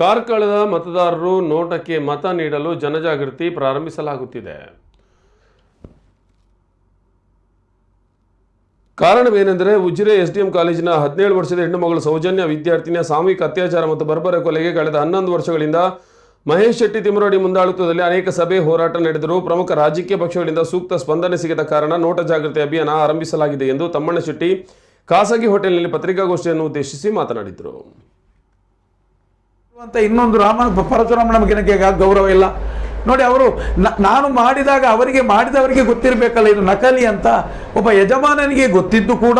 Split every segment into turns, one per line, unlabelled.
ಕಾರ್ಕಳದ ಮತದಾರರು ನೋಟಕ್ಕೆ ಮತ ನೀಡಲು ಜನಜಾಗೃತಿ ಪ್ರಾರಂಭಿಸಲಾಗುತ್ತಿದೆ. ಕಾರಣವೇನೆಂದರೆ ಉಜಿರೆ ಎಂ ಕಾಲೇಜಿನ ಹದಿನೇಳು ವರ್ಷದ ಹೆಣ್ಣು ಮಗಳು ಸೌಜನ್ಯ, ವಿದ್ಯಾರ್ಥಿನಿಯ ಸಾಮೂಹಿಕ ಅತ್ಯಾಚಾರ ಮತ್ತು ಬರ್ಬರ ಕೊಲೆಗೆ ಕಳೆದ ಹನ್ನೊಂದು ವರ್ಷಗಳಿಂದ ಮಹೇಶ್ ಶೆಟ್ಟಿ ತಿಮರೋಡಿ ಮುಂದಾಳುತ್ವದಲ್ಲಿ ಅನೇಕ ಸಭೆ ಹೋರಾಟ ನಡೆದರು ಪ್ರಮುಖ ರಾಜಕೀಯ ಪಕ್ಷಗಳಿಂದ ಸೂಕ್ತ ಸ್ಪಂದನೆ ಸಿಗದ ಕಾರಣ ನೋಟ ಜಾಗೃತಿ ಅಭಿಯಾನ ಆರಂಭಿಸಲಾಗಿದೆ ಎಂದು ತಮ್ಮಣ್ಣ ಶೆಟ್ಟಿ ಖಾಸಗಿ ಹೋಟೆಲ್ನಲ್ಲಿ ಪತ್ರಿಕಾಗೋಷ್ಠಿಯನ್ನು ಉದ್ದೇಶಿಸಿ ಮಾತನಾಡಿದರು.
ಅಂತ ಇನ್ನೊಂದು ರಾಮ ಪರಶುರಾಮ ನಮಗೆ ಗೌರವ ಇಲ್ಲ. ನೋಡಿ ಅವರು ನಾನು ಮಾಡಿದಾಗ ಅವರಿಗೆ ಮಾಡಿದವರಿಗೆ ಗೊತ್ತಿರಬೇಕಲ್ಲ, ಇದು ನಕಲಿ ಅಂತ. ಒಬ್ಬ ಯಜಮಾನನಿಗೆ ಗೊತ್ತಿದ್ದು ಕೂಡ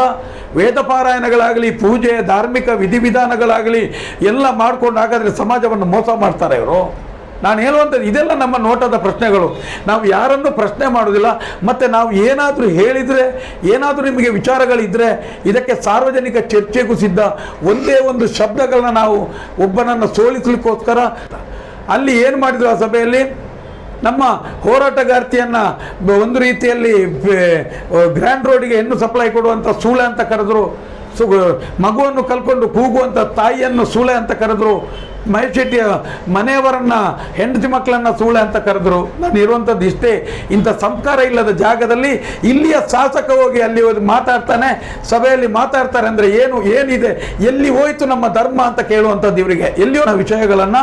ವೇದ ಪಾರಾಯಣಗಳಾಗಲಿ, ಪೂಜೆ, ಧಾರ್ಮಿಕ ವಿಧಿವಿಧಾನಗಳಾಗಲಿ ಎಲ್ಲ ಮಾಡ್ಕೊಂಡು ಹಾಗಾದರೆ ಸಮಾಜವನ್ನು ಮೋಸ ಮಾಡ್ತಾರೆ ಇವರು. ನಾನು ಹೇಳುವಂಥದ್ದು ಇದೆಲ್ಲ ನಮ್ಮ ನೋಟದ ಪ್ರಶ್ನೆಗಳು. ನಾವು ಯಾರನ್ನು ಪ್ರಶ್ನೆ ಮಾಡೋದಿಲ್ಲ ಮತ್ತು ನಾವು ಏನಾದರೂ ಹೇಳಿದರೆ, ಏನಾದರೂ ನಿಮಗೆ ವಿಚಾರಗಳಿದ್ದರೆ ಇದಕ್ಕೆ ಸಾರ್ವಜನಿಕ ಚರ್ಚೆಗೂ ಸಿದ್ಧ. ಒಂದೇ ಒಂದು ಶಬ್ದಗಳನ್ನ ನಾವು ಒಬ್ಬನನ್ನು ಸೋಲಿಸಲಿಕ್ಕೋಸ್ಕರ ಅಲ್ಲಿ ಏನು ಮಾಡಿದ್ರು ಆ ಸಭೆಯಲ್ಲಿ? ನಮ್ಮ ಹೋರಾಟಗಾರ್ತಿಯನ್ನು ಒಂದು ರೀತಿಯಲ್ಲಿ ಗ್ರ್ಯಾಂಡ್ ರೋಡಿಗೆ ಹೆಣ್ಣು ಸಪ್ಲೈ ಕೊಡುವಂಥ ಸೂಳೆ ಅಂತ ಕರೆದರು. ಸು, ಮಗುವನ್ನು ಕಲ್ಕೊಂಡು ಕೂಗುವಂಥ ತಾಯಿಯನ್ನು ಸೂಳೆ ಅಂತ ಕರೆದ್ರು. ಮಹೇಶ್ ಶೆಟ್ಟಿ ಮನೆಯವರನ್ನ ಹೆಂಡತಿ ಮಕ್ಕಳನ್ನ ಸೂಳೆ ಅಂತ ಕರೆದ್ರು. ನಾನು ಇರುವಂಥದ್ದು ಇಷ್ಟೇ. ಇಂಥ ಸಂಸ್ಕಾರ ಇಲ್ಲದ ಜಾಗದಲ್ಲಿ ಇಲ್ಲಿಯ ಶಾಸಕ ಹೋಗಿ ಅಲ್ಲಿ ಹೋಗಿ ಮಾತಾಡ್ತಾನೆ, ಸಭೆಯಲ್ಲಿ ಮಾತಾಡ್ತಾರೆ ಅಂದರೆ ಏನು, ಏನಿದೆ? ಎಲ್ಲಿ ಹೋಯಿತು ನಮ್ಮ ಧರ್ಮ ಅಂತ ಕೇಳುವಂಥದ್ದು ಇವರಿಗೆ. ಎಲ್ಲಿಯೋ ವಿಷಯಗಳನ್ನು